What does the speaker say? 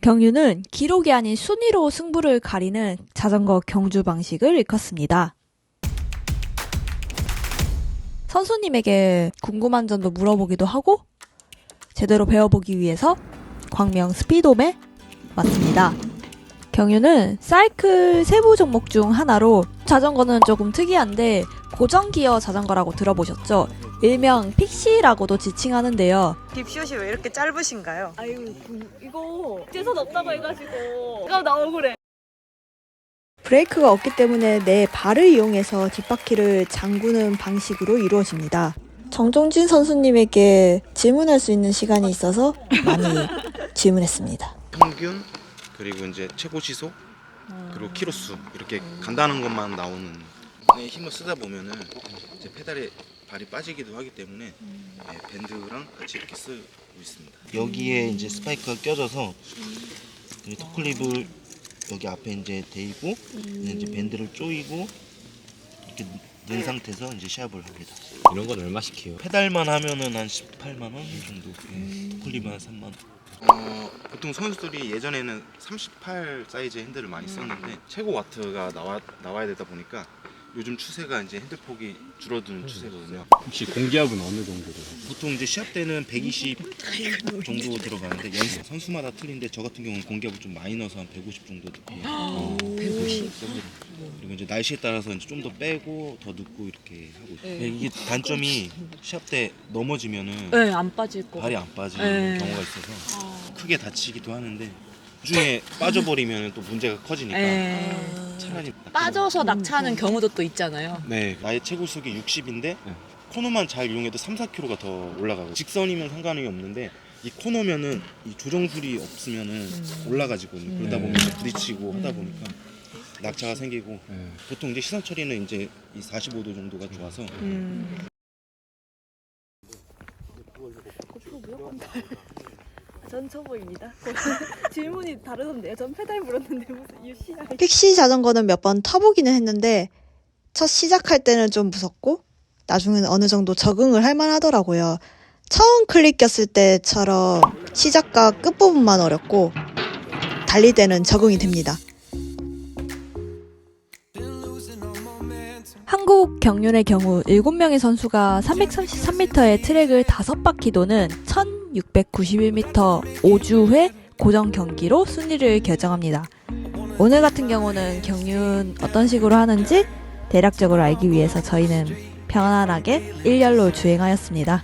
경유는 기록이 아닌 순위로 승부를 가리는 자전거 경주 방식을 일컫습니다. 선수님에게 궁금한 점도 물어보기도 하고 제대로 배워보기 위해서 광명 스피돔에 왔습니다. 경유는 사이클 세부 종목 중 하나로 자전거는 조금 특이한데 고정 기어 자전거라고 들어보셨죠? 일명 픽시라고도 지칭하는데요. 딥숏이 왜 이렇게 짧으신가요? 아유 이거 재산 없다고 해가지고 아, 나 억울해 브레이크가 없기 때문에 내 발을 이용해서 뒷바퀴를 잠그는 방식으로 이루어집니다. 정종진 선수님에게 질문할 수 있는 시간이 있어서 많이 질문했습니다. 평균 그리고 이제 최고 시속 그리고 키로수 이렇게 간단한 것만 나오는 네, 힘을 쓰다 보면은 이제 페달에 발이 빠지기도 하기 때문에 네, 밴드랑 같이 이렇게 쓰고 있습니다. 여기에 이제 스파이크가 껴져서 이 토클립을 여기 앞에 이제 대고 이제 밴드를 조이고 이렇게 넣은 상태에서 이제 시합을 합니다. 이런 건 얼마씩 해요? 페달만 하면은 한 18만 원 정도, 토클립은 한 3만 원. 어, 보통 선수들이 예전에는 38 사이즈 핸들을 많이 썼는데 최고 와트가 나와 나와야 되다 보니까 요즘 추세가 이제 핸들 폭이 줄어드는 추세거든요. 혹시 공기압은 어느 정도로? 보통 이제 시합 때는 120 정도 들어가는데 연습 선수마다 틀린데 저 같은 경우는 공기압을 좀 많이 넣어서 한 150 정도 넣고 150 그리고 이제 날씨에 따라서 이제 좀더 빼고 더 넣고 이렇게 하고 있어요. 네. 이게 단점이 시합 때 넘어지면은 네 안 빠질 거 발이 안 빠지는 네. 경우가 있어서 크게 다치기도 하는데 중에 빠져버리면 또 문제가 커지니까 네. 차라리 빠져서 낙차하는 경우도 또 있잖아요. 네 나의 최고 속이 60인데 코너만 잘 이용해도 3, 4km가 더 올라가고 직선이면 상관이 없는데 이 코너면은 이 조정술이 없으면은 올라가지거든요 그러다 보면 이제 부딪히고 하다 보니까 낙차가 생기고 네. 보통 이제 시선 처리는 이제 이 45도 정도가 좋아서 전 초보입니다 질문이 다르던데요 전 페달 물었는데 무슨 유시야 픽시 자전거는 몇 번 타보기는 했는데 첫 시작할 때는 좀 무섭고 나중에는 어느 정도 적응을 할 만하더라고요. 처음 클릭 꼈을 때처럼 시작과 끝부분만 어렵고 달릴 때는 적응이 됩니다. 한국 경륜의 경우 7명의 선수가 333m의 트랙을 5바퀴 도는 1691m 5주회 고정 경기로 순위를 결정합니다. 오늘 같은 경우는 경륜 어떤 식으로 하는지 대략적으로 알기 위해서 저희는 편안하게 일렬로 주행하였습니다.